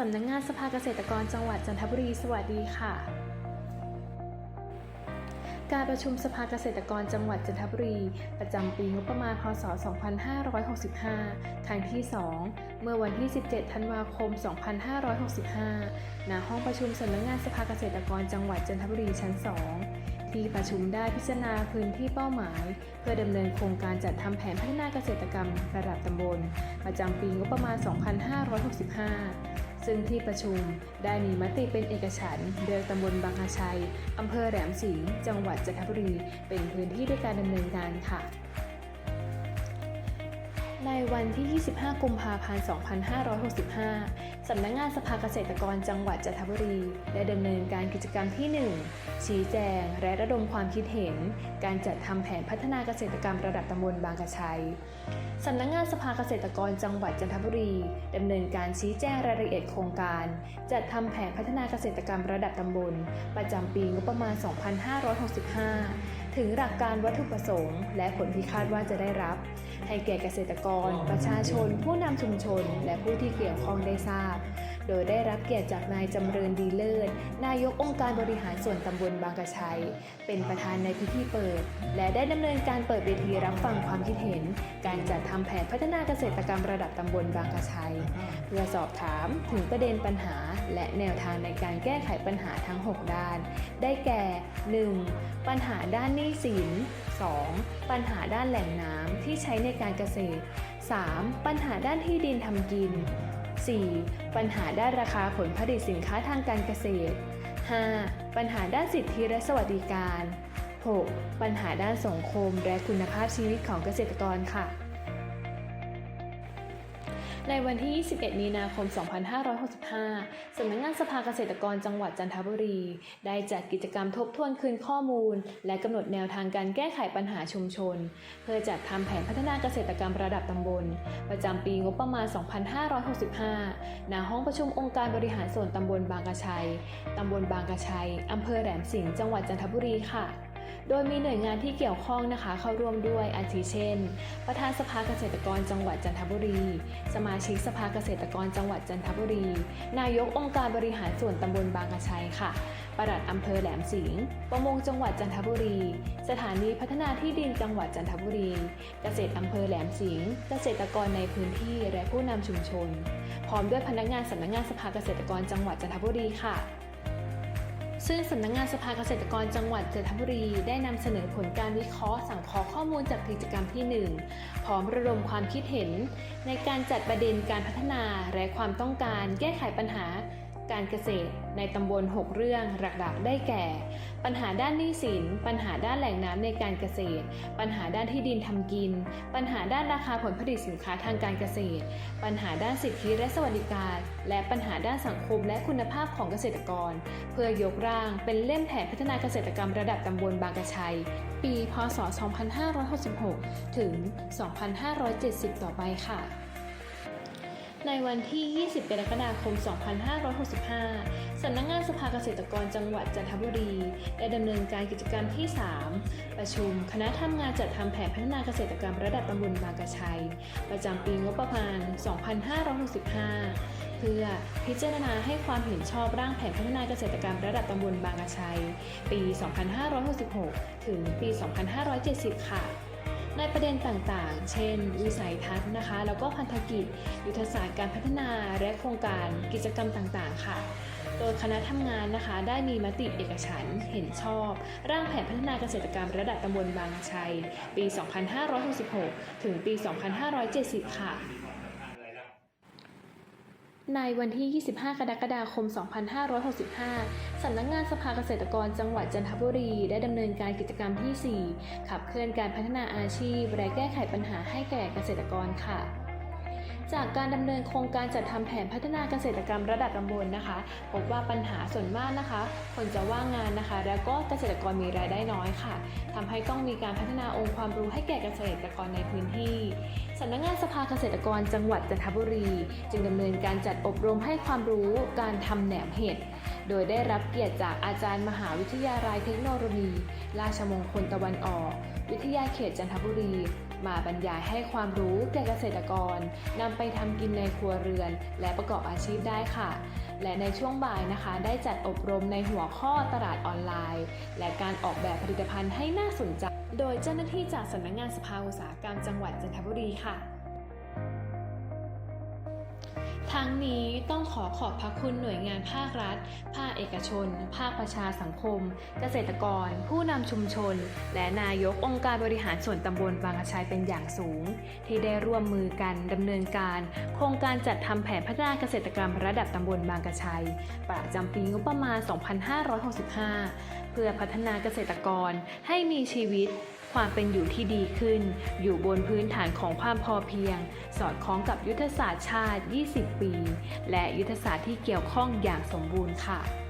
สำนักงงานสภาเกษตรกรจังหวัดจันทบุรี สวัสดีค่ะ การประชุมสภาเกษตรกรจังหวัดจันทบุรี ประจำปีงบประมาณ พศ 2565 ครั้งที่ 2 เมื่อวันที่ 17 ธันวาคม 2565 ณ ห้องประชุมสำนักงานสภาเกษตรกรจังหวัดจันทบุรีชั้น 2ที่ประชุมได้พิจารณาพื้นที่เป้าหมาย เพื่อดำเนินโครงการจัดทำแผนพัฒนาเกษตรกรรมระดับตำบล ประจำปีงบประมาณ 2565 ซึ่งที่ประชุมได้มีมติเป็นเอกฉันท์เลือกตำบลบางอาชัย อำเภอแหลมสิงห์ จังหวัดจันทบุรี เป็นพื้นที่ด้วยการดำเนินการค่ะ ในวันที่ 25 กุมภาพันธ์ 2565 สำนักงานสภาเกษตรกรจังหวัดจันทบุรี ได้ดำเนินการกิจกรรมที่ 1 ชี้แจง และระดมความคิดเห็น การจัดทำแผนพัฒนาเกษตรกรรมระดับตำบลบางกระชัย สำนักงานสภาเกษตรกรจังหวัดจันทบุรีดำเนินการชี้แจงรายละเอียดโครงการ จัดทำแผนพัฒนาเกษตรกรรมระดับตำบล ประจำปีงบประมาณ 2565 ถึงหลักการวัตถุประสงค์ และผลที่คาดว่าจะได้รับ ให้แก่เกษตรกร ประชาชน ผู้นำชุมชน และผู้ที่เกี่ยวข้องได้ทราบ โดยได้รับเกียรติจากนายจำเริญดีเลิศ นายกองค์การบริหารส่วนตำบลบางกระชัย เป็นประธานในพิธีเปิด และได้ดำเนินการเปิดเวทีรับฟังความคิดเห็น การจัดทำแผนพัฒนาเกษตรกรรมระดับตำบลบางกระชัย เพื่อสอบถามถึงประเด็นปัญหา และแนวทางในการแก้ไขปัญหาทั้ง 6 ด้าน ได้แก่ 1. ปัญหาด้านหนี้สิน 2. ปัญหาด้านแหล่งน้ำที่ใช้ในการเกษตร 3. ปัญหาด้านที่ดินทำกิน 4. ปัญหาด้านราคาผลผลิตสินค้าทางการเกษตร 5. ปัญหาด้านสิทธิและสวัสดิการ 6. ปัญหาด้านสังคมและคุณภาพชีวิตของเกษตรกรค่ะ ในวันที่ 21 มีนาคม 2565 สำนักงานสภาเกษตรกรจังหวัดจันทบุรี ได้จัดกิจกรรมทบทวนคืนข้อมูล และกำหนดแนวทางการแก้ไขปัญหาชุมชน เพื่อจัดทำแผนพัฒนาเกษตรกรรมระดับตำบล ประจำปีงบประมาณ 2565 ณ ห้องประชุมองค์การบริหารส่วนตำบลบางกระชัย ตำบลบางกระชัย อำเภอแหลมสิงห์ จังหวัดจันทบุรีค่ะ โดยมีหน่วยงานที่เกี่ยวข้องนะคะ เข้าร่วมด้วยอาทิเช่น ประธานสภาเกษตรกรจังหวัดจันทบุรี สมาชิกสภาเกษตรกรจังหวัดจันทบุรี นายกองค์การบริหารส่วนตำบลบางกระชัยค่ะปลัดอำเภอแหลมสิงห์ ประมงจังหวัดจันทบุรี สถานีพัฒนาที่ดินจังหวัดจันทบุรี เกษตรอำเภอแหลมสิงห์ เกษตรกรในพื้นที่และผู้นำชุมชน พร้อมด้วยพนักงานสำนักงานสภาเกษตรกรจังหวัดจันทบุรีค่ะ ซึ่งสำนักงานสภาเกษตรกรจังหวัดจันทบุรี ได้นำเสนอผลการวิเคราะห์สังเคราะห์ข้อมูลจากกิจกรรมที่ 1 พร้อมระดมความคิดเห็น ในการจัดประเด็นการพัฒนาและความต้องการแก้ไขปัญหา การเกษตรในตำบล 6 เรื่องหลักๆ ได้แก่ ปัญหาด้านหนี้สิน ปัญหาด้านแหล่งน้ำในการเกษตร ปัญหาด้านที่ดินทำกิน ปัญหาด้านราคาผลผลิตสินค้าทางการเกษตร ปัญหาด้านสิทธิและสวัสดิการ และปัญหาด้านสังคมและคุณภาพของเกษตรกร เพื่อยกร่างเป็นเล่มแผนพัฒนาเกษตรกรรมระดับตำบลบางกระชัย ปี พศ 2566 ถึง 2570 ต่อไปค่ะ ในวันที่ 20 กรกฎาคม 2565 สำนักงานสภาเกษตรกรจังหวัดจันทบุรี ได้ดำเนินการกิจกรรมที่ 3 ประชุม คณะทำงานจัดทำแผนพัฒนาเกษตรกรรมระดับตำบลบางกระชัย ประจำปีงบประมาณ 2565เพื่อพิจารณาให้ความเห็นชอบร่างแผนพัฒนาเกษตรกรรมระดับตำบลบางกระชัย ปี 2566 ถึงปี 2570 ค่ะ ในประเด็นต่างๆ เช่น วิสัยทัศน์นะคะ แล้วก็พันธกิจ ยุทธศาสตร์การพัฒนา และโครงการกิจกรรมต่างๆ ค่ะ โดยคณะทำงานนะคะ ได้มีมติเอกฉันเห็นชอบ ร่างแผนพัฒนาเกษตรกรรมระดับตำบลบางชัย ปี 2566 ถึงปี 2570 ค่ะ ในวันที่ 25 กรกฎาคม 2565 สำนักงานสภาเกษตรกรจังหวัดจันทบุรี ได้ดำเนินการกิจกรรมที่ 4 ขับเคลื่อนการพัฒนาอาชีพ และแก้ไขปัญหาให้แก่เกษตรกรค่ะ จากการดำเนินโครงการจัดทำแผนพัฒนาเกษตรกรรมระดับตำบลนะคะ พบว่าปัญหาส่วนมากนะคะ คนจะว่างงานนะคะ แล้วก็เกษตรกรมีรายได้น้อยค่ะทำให้ต้องมีการพัฒนาองค์ความรู้ให้แก่เกษตรกรในพื้นที่สำนักงานสภาเกษตรกรจังหวัดจันทบุรี จึงดำเนินการจัดอบรมให้ความรู้การทำแหนมเห็ดโดยได้รับเกียรติจากอาจารย์มหาวิทยาลัยเทคโนโลยี ราชมงคลตะวันออก วิทยาเขตจันทบุรี มาบรรยายให้ความรู้แก่เกษตรกรนำไปทำกินในครัวเรือน และประกอบอาชีพได้ค่ะ และในช่วงบ่ายนะคะ ได้จัดอบรมในหัวข้อตลาดออนไลน์ และการออกแบบผลิตภัณฑ์ให้น่าสนใจ โดยเจ้าหน้าที่จากสำนักงานสภาอุตสาหกรรมจังหวัดจันทบุรีค่ะ ทั้งนี้ต้องขอขอบพระคุณหน่วยงานภาครัฐ ภาคเอกชน ภาคประชาสังคม เกษตรกร ผู้นำชุมชน และนายกองค์การบริหารส่วนตำบลบางกระชัยเป็นอย่างสูง ที่ได้ร่วมมือกันดำเนินการ โครงการจัดทำแผนพัฒนาเกษตรกรรมระดับตำบลบางกระชัยประจำปีงบประมาณ 2565 เพื่อพัฒนาเกษตรกรให้มีชีวิต ความเป็นอยู่ที่ดีขึ้น อยู่บนพื้นฐานของความพอเพียง สอดคล้องกับยุทธศาสตร์ชาติ 20 ปี และยุทธศาสตร์ที่เกี่ยวข้องอย่างสมบูรณ์ค่ะ